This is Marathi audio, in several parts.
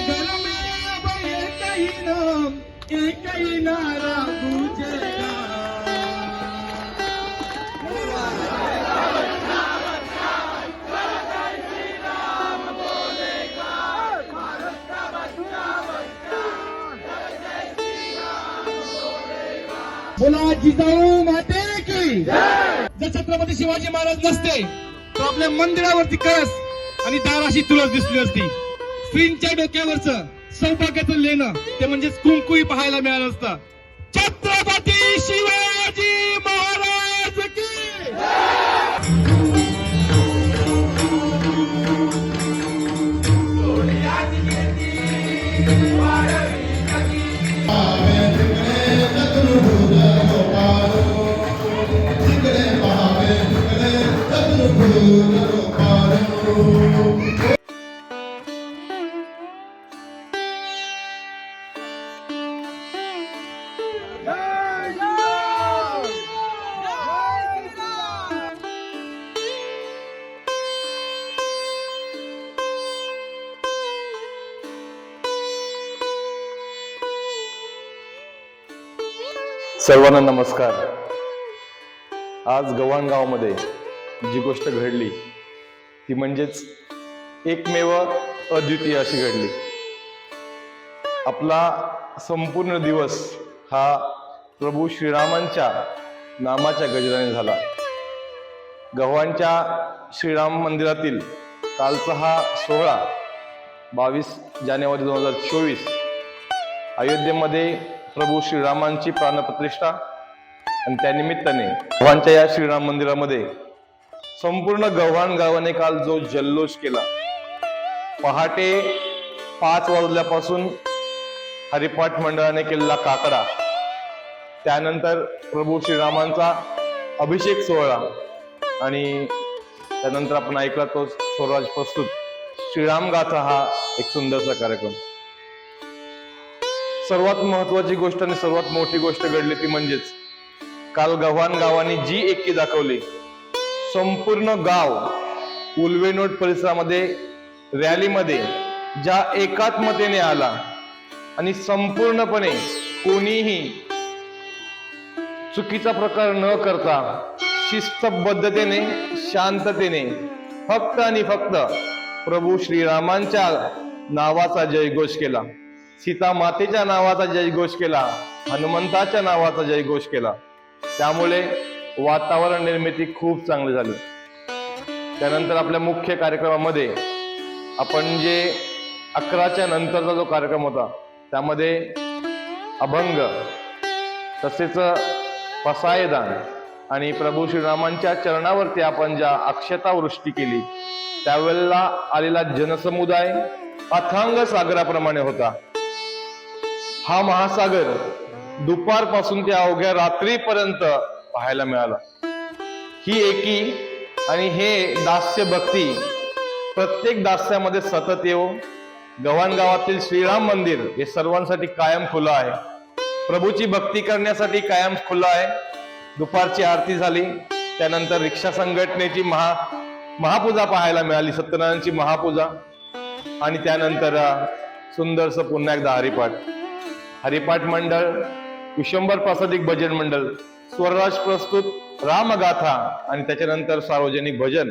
घर में एक ही नाम एक ही नारा गूंजेगा बोला जिजाऊ माते की जर छत्रपती शिवाजी महाराज नसते. तर आपल्या मंदिरावरती कळस आणि दाराशी तुळस दिसली असती. स्त्रींच्या डोक्यावरच सौभाग्याचं लेणं ते म्हणजेच कुंकुई पाहायला मिळालं असतं. छत्रपती शिवाजी महाराज की! सर्वांना नमस्कार. आज गव्हाणगावमध्ये जी गोष्ट घडली ती म्हणजेच एकमेव अद्वितीय अशी घडली. आपला संपूर्ण दिवस हा प्रभू श्रीरामांच्या नामाच्या गजराने झाला. गव्हाणच्या श्रीराम मंदिरातील कालचा हा सोहळा बावीस जानेवारी दोन हजार चोवीस अयोध्येमध्ये प्रभू श्रीरामांची प्राणप्रतिष्ठा आणि त्यानिमित्ताने भगवानच्या या श्रीराम मंदिरामध्ये संपूर्ण गव्हाण गावाने काल जो जल्लोष केला. पहाटे पाच वाजल्यापासून हरिपाठ मंडळाने केलेला काकडा त्यानंतर प्रभू श्रीरामांचा अभिषेक सोहळा आणि त्यानंतर आपण ऐकला तो स्वराज प्रस्तुत. श्रीराम गाथा हा एक सुंदरसा कार्यक्रम. सर्वात महत्वाची गोष्ट आणि सर्वात मोठी गोष्ट घडली ती म्हणजेच काल गव्हाण गावाने जी एकी दाखवली संपूर्ण गाव उलवेनोट परिसरामध्ये रॅलीमध्ये ज्या एकात्मतेने आला आणि संपूर्णपणे कोणीही चुकीचा प्रकार न करता शिस्तबद्धतेने शांततेने फक्त आणि फक्त प्रभू श्रीरामांच्या नावाचा जयघोष केला. सीता मातेच्या नावाचा जयघोष केला हनुमंताच्या नावाचा जयघोष केला. त्यामुळे वातावरण निर्मिती खूप चांगली झाली. त्यानंतर आपल्या मुख्य कार्यक्रमामध्ये आपण जे अकराच्या नंतरचा जो कार्यक्रम होता त्यामध्ये अभंग तसेच पसायदान आणि प्रभू श्रीरामांच्या चरणावरती आपण ज्या अक्षता वृष्टी केली त्यावेळेला आलेला जनसमुदाय अथांग सागराप्रमाणे होता. हा महासागर दुपारपासून ते अवघ्या रात्रीपर्यंत पाहायला मिळाला. ही एकी आणि हे दास्य भक्ती प्रत्येक दास्यामध्ये सतत येऊ गव्हाण गावातील श्रीराम मंदिर हे सर्वांसाठी कायम खुलं आहे. प्रभूची भक्ती करण्यासाठी कायम खुलं आहे. दुपारची आरती झाली त्यानंतर रिक्षा संघटनेची महा महापूजा पाहायला मिळाली सत्यनारायणची महापूजा आणि त्यानंतर सुंदरसं पुन्हा एकदा हरिपाठ. हरिपाठ मंडळ विशंभर प्रासादिक भजन मंडळ स्वरराज प्रस्तुत रामगाथा आणि त्याच्यानंतर सार्वजनिक भजन.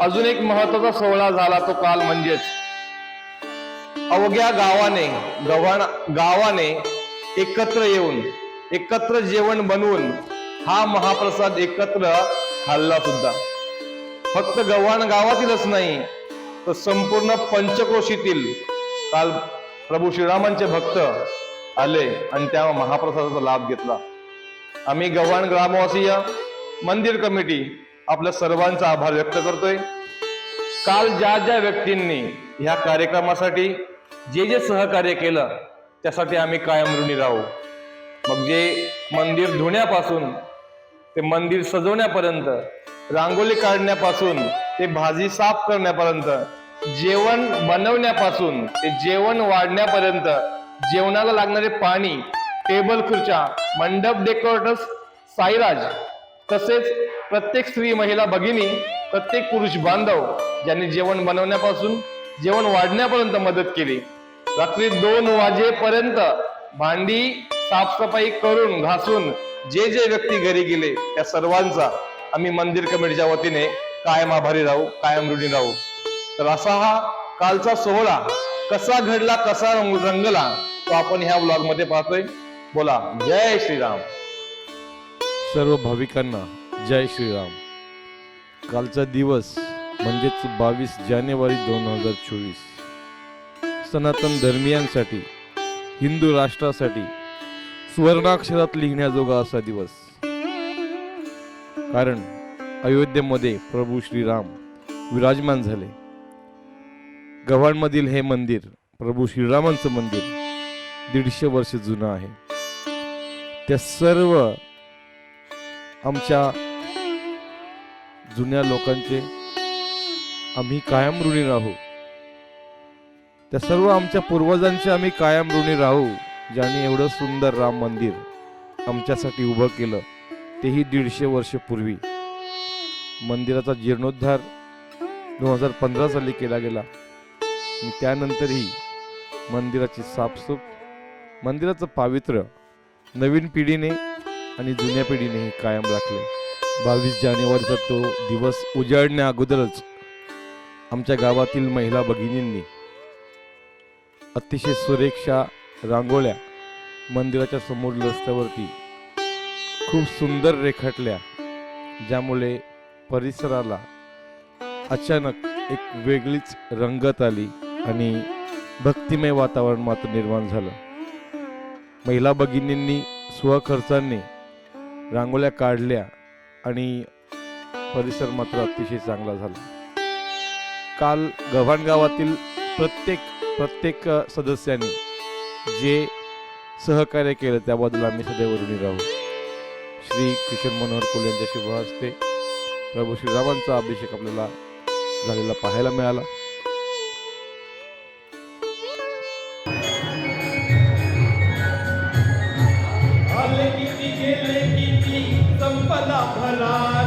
अजून एक महत्त्वाचा सोहळा झाला तो काल म्हणजेच अवघ्या गावाने गव्हाण गावाने एकत्र येऊन एकत्र जेवण बनवून हा महाप्रसाद एकत्र खाल्ला सुद्धा. फक्त गव्हाण गावातीलच नाही तर संपूर्ण पंचकोशीतील काल प्रभू श्रीरामांचे भक्त आले आणि त्या महाप्रसादाचा लाभ घेतला. आम्ही गव्हाण ग्रामवासीय मंदिर कमिटी आपल्या सर्वांचा आभार व्यक्त करतोय. काल ज्या ज्या व्यक्तींनी ह्या कार्यक्रमासाठी जे जे सहकार्य केलं त्यासाठी आम्ही कायम ऋणी राहू. मग जे मंदिर धुण्यापासून ते मंदिर सजवण्यापर्यंत रांगोळी काढण्यापासून ते भाजी साफ करण्यापर्यंत जेवण बनवण्यापासून ते जेवण वाढण्यापर्यंत जेवणाला लागणारे पाणी टेबल खुर्च्या मंडप डेकोरेटर्स साईराज तसेच प्रत्येक स्त्री महिला भगिनी प्रत्येक पुरुष बांधव ज्यांनी जेवण बनवण्यापासून जेवण वाढण्यापर्यंत मदत केली. रात्री दोन वाजेपर्यंत भांडी साफसफाई करून घासून जे जे व्यक्ती घरी गेले त्या सर्वांचा आम्ही मंदिर कमिटीच्या वतीने कायम आभारी राहू कायम ऋणी राहू. तर असा हा कालचा सोहळा कसा घडला कसा रंग- रंगला तो आपण ह्या ब्लॉगमध्ये पाहतोय. बोला जय श्रीराम. सर्व भाविकांना जय श्रीराम. कालचा दिवस म्हणजेच बावीस जानेवारी दोन हजार चोवीस. सनातन धर्मियांसाठी हिंदू राष्ट्रासाठी सुवर्णाक्षरात लिहिण्याजोगा असा दिवस. कारण अयोध्येमध्ये प्रभू श्रीराम विराजमान झाले. गव्हाणमधील हे मंदिर प्रभू श्रीरामांचं मंदिर दीडशे वर्ष जुनं आहे. त्या सर्व आमच्या जुन्या लोकांचे आम्ही कायम ऋणी राहू. त्या सर्व आमच्या पूर्वजांचे आम्ही कायम ऋणी राहू ज्यांनी एवढं सुंदर राम मंदिर आमच्यासाठी उभं केलं तेही दीडशे वर्ष पूर्वी. मंदिराचा जीर्णोद्धार दोन हजार पंधरा साली केला गेला. आणि त्यानंतरही मंदिराची साफसूफ मंदिराचं पावित्र्य नवीन पिढीने आणि जुन्या पिढीनेही कायम राखले. बावीस जानेवारीचा तो दिवस उजाडण्या अगोदरच आमच्या गावातील महिला भगिनींनी अतिशय सुरेक्षा रांगोळ्या मंदिराच्या समोर रस्त्यावरती खूप सुंदर रेखाटल्या ज्यामुळे परिसराला अचानक एक वेगळीच रंगत आली. आणि भक्तिमय वातावरण मात्र निर्माण झालं. महिला भगिनींनी स्वखर्चाने रांगोळ्या काढल्या आणि परिसर मात्र अतिशय चांगला झाला. काल गव्हाण गावातील प्रत्येक प्रत्येक सदस्याने जे सहकार्य केलं त्याबद्दल आम्ही सदैव ऋणी राहू. श्री किशन मनोहर कोल यांच्या शुभ हस्ते प्रभू श्रीरामांचा अभिषेक आपल्याला झालेला पाहायला मिळाला. भला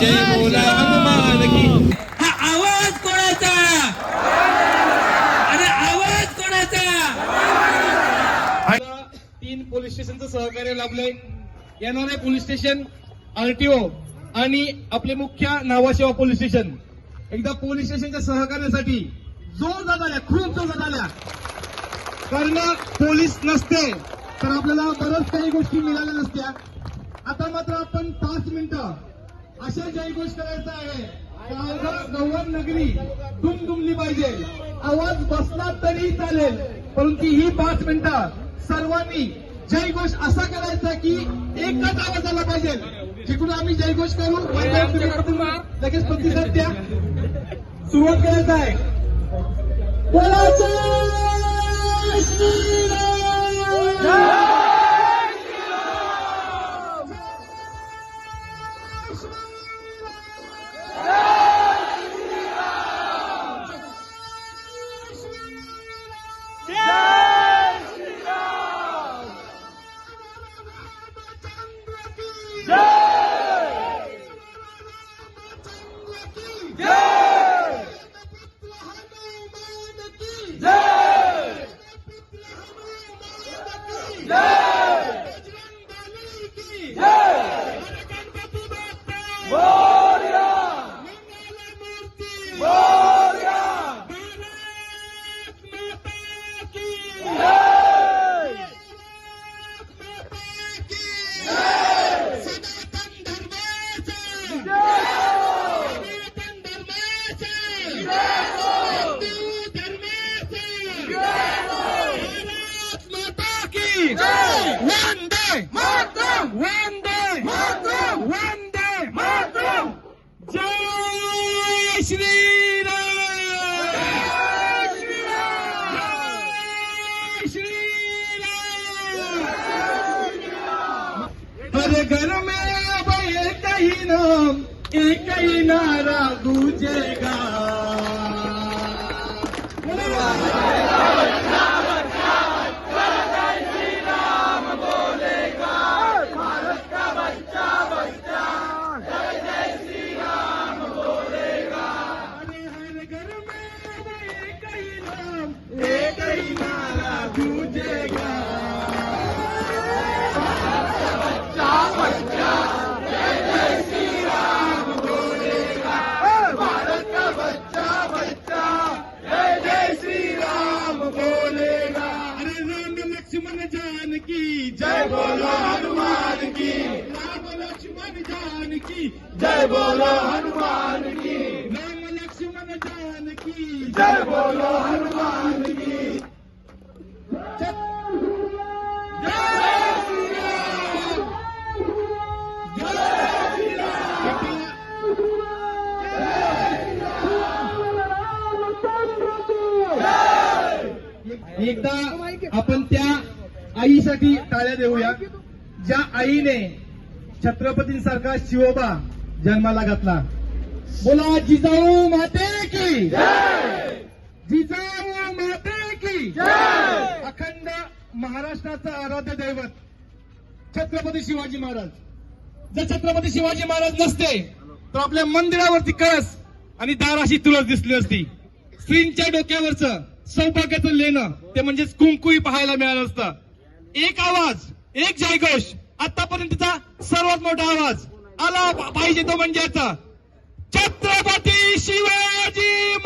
जय बोला हनुमान की. हा आवाज कोणाचा? अरे आवाज कोणाचा? तीन पोलीस स्टेशनचं सहकार्य लाभलंय. येणारे पोलीस स्टेशन आरटीओ आणि आपले मुख्य नावाशेवा पोलीस स्टेशन. एकदा पोलीस स्टेशनच्या सहकार्यासाठी जोर झाल्या खूप जोर झाल्या कारण पोलीस नसते तर आपल्याला बऱ्याच काही गोष्टी मिळाल्या नसत्या. आता मात्र आपण पाच मिनिटं अशा जयघोष करायचा आहे पालघर गव्हर नगरी दुमदुमली पाहिजे. आवाज बसला तरी चालेल परंतु ही पाच मिनिटं सर्वांनी जयघोष असा करायचा की एकच आवाज आला पाहिजे. जिकडून आम्ही जयघोष करू लगेच प्रतिसाद द्या. सुरुवात करायचं आहे. बोला श्रीराम हर घर में अब एक ही नाम एक ही नारा गूंजेगा। जय बोलो हनुमान की। राम लक्ष्मण जान की। जय बोलो हनुमान की। एकदा आपण त्या आईसाठी टाळ्या देऊया ज्या आईने छत्रपतींसारखा शिवबा जन्माला घातला. बोला जिजाऊ माते की. जिजाऊ माते की. अखंड महाराष्ट्राचं आराध्य दैवत छत्रपती शिवाजी महाराज. जर छत्रपती शिवाजी महाराज नसते तर आपल्या मंदिरावरती कळस आणि दाराशी तुळस दिसली असती. स्त्रींच्या डोक्यावरचं सौभाग्याचं लेणं ते म्हणजेच कुंकुई पाहायला मिळालं असतं. एक आवाज एक जयघोष आतापर्यंतचा सर्वात मोठा आवाज. आला पाहिजे तो म्हणजे छत्रपती शिवाजी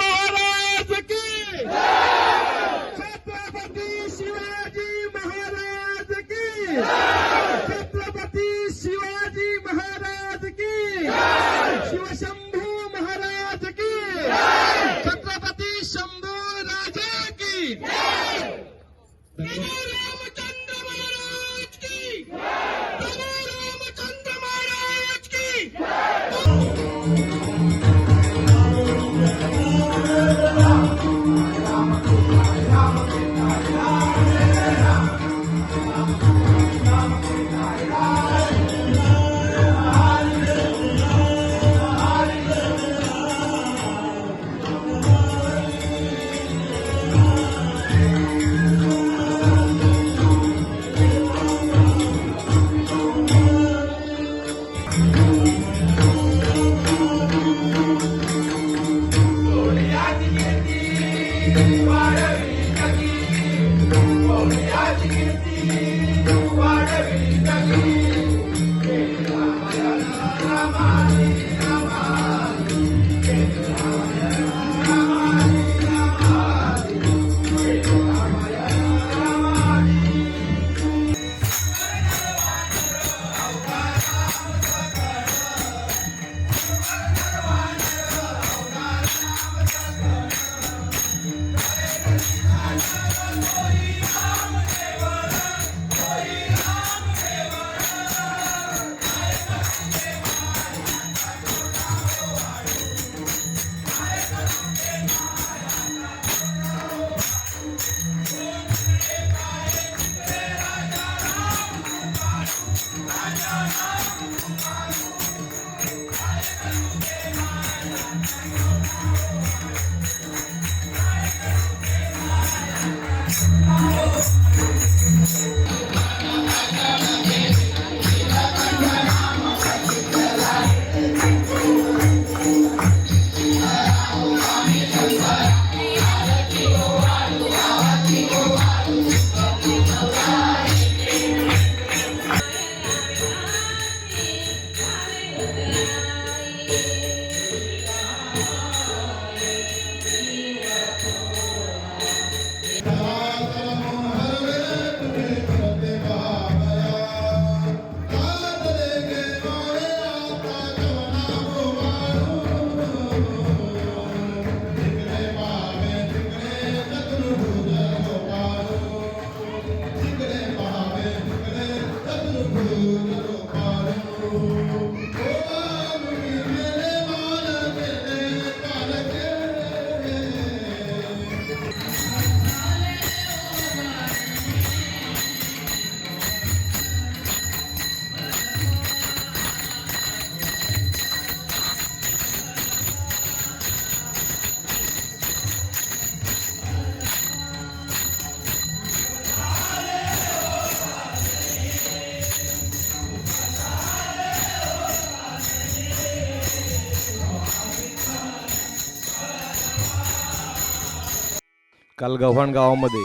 काल गव्हाण गावामध्ये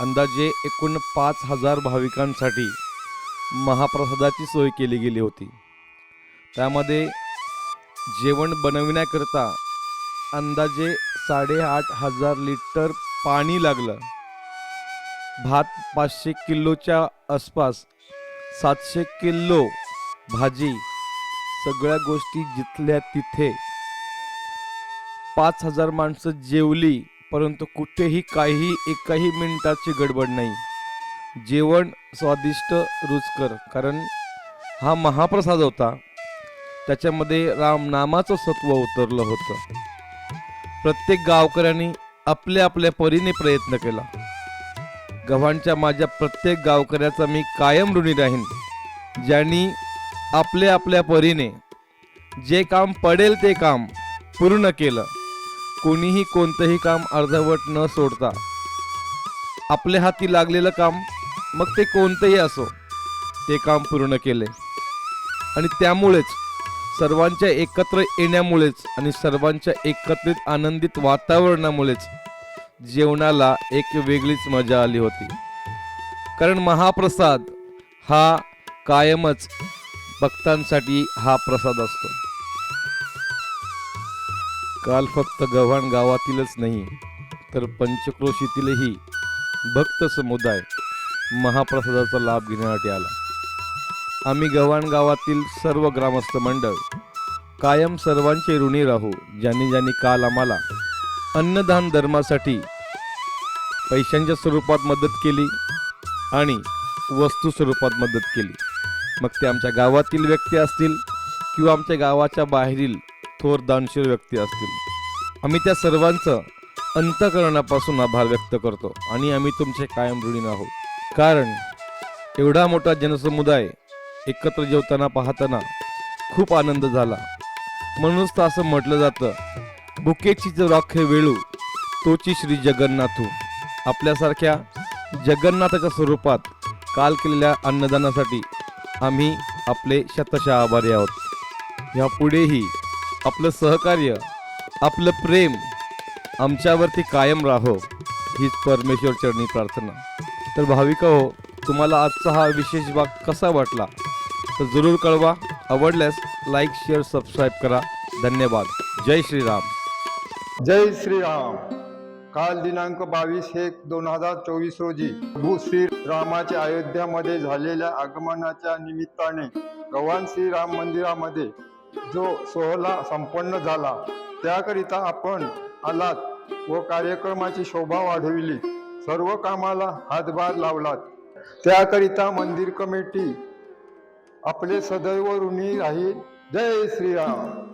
अंदाजे एकूण पाच हजार भाविकांसाठी महाप्रसादाची सोय केली गेली होती. त्यामध्ये जेवण बनविण्याकरता अंदाजे साडेआठ हजार लिटर पाणी लागलं. भात पाचशे किलोच्या आसपास सातशे किलो भाजी सगळ्या गोष्टी जिथल्या तिथे. पाच हजार माणसं जेवली परंतु कुठेही काही एकाही मिनिटाची गडबड नाही. जेवण स्वादिष्ट रुचकर कारण हा महाप्रसाद होता. त्याच्यामध्ये रामनामाचं सत्व उतरलं होतं. प्रत्येक गावकऱ्यांनी आपल्या आपल्या परीने प्रयत्न केला. गव्हाणच्या माझ्या प्रत्येक गावकऱ्याचा मी कायम ऋणी राहीन ज्यांनी आपल्या आपल्या परीने जे काम पडेल ते काम पूर्ण केलं. कोणीही कोणतंही काम अर्धवट न सोडता. आपल्या हाती लागलेलं काम मग ते कोणतंही असो ते काम पूर्ण केले. आणि त्यामुळेच सर्वांच्या एकत्र येण्यामुळेच आणि सर्वांच्या एकत्रित आनंदित वातावरणामुळेच जेवणाला एक वेगळीच मजा आली होती. कारण महाप्रसाद हा कायमच भक्तांसाठी हा प्रसाद असतो. काल फक्त गव्हाण गावातीलच नाही तर पंचक्रोशीतीलही भक्त समुदाय महाप्रसादाचा लाभ घेण्यासाठी आला. आम्ही गव्हाण गावातील सर्व ग्रामस्थ मंडळ कायम सर्वांचे ऋणी राहू ज्यांनी ज्यांनी काल आम्हाला अन्नदान धर्मासाठी पैशांच्या स्वरूपात मदत केली आणि वस्तू स्वरूपात मदत केली. मग ते आमच्या गावातील व्यक्ती असतील किंवा आमच्या गावाच्या बाहेरील थोर दानशीर व्यक्ती असतील. आम्ही त्या सर्वांचं अंतकरणापासून आभार व्यक्त करतो आणि आम्ही तुमचे कायम ऋणी आहोत. कारण एवढा मोठा जनसमुदाय एकत्र जेवताना पाहताना खूप आनंद झाला. म्हणूनच तर असं म्हटलं जातं बुकेची जो राखे वेळू तोची श्री जगन्नाथू. आपल्यासारख्या जगन्नाथाच्या स्वरूपात काल केलेल्या अन्नदानासाठी आम्ही आपले शतशः आभारी आहोत. यापुढेही आपलं सहकार्य आपलं प्रेम आमच्यावरती कायम राहो हीच परमेश्वर चरणी प्रार्थना. तर भाविका हो तुम्हाला आजचा हा विशेष भाग कसा वाटला? तर जरूर कळवा. आवडल्यास लाईक शेअर सबस्क्राईब करा. धन्यवाद. जय श्रीराम. जय श्रीराम. काल दिनांक बावीस एक दोन हजार चोवीस रोजी प्रभू श्री रामाच्या अयोध्यामध्ये झालेल्या आगमनाच्या निमित्ताने गव्हाण श्रीराम मंदिरामध्ये जो सोहळा संपन्न झाला त्याकरिता आपण आलात व कार्यक्रमाची शोभा वाढविली. सर्व कामाला हातभार लावलात. त्याकरिता मंदिर कमिटी आपले सदैव ऋणी राहील. जय श्रीराम.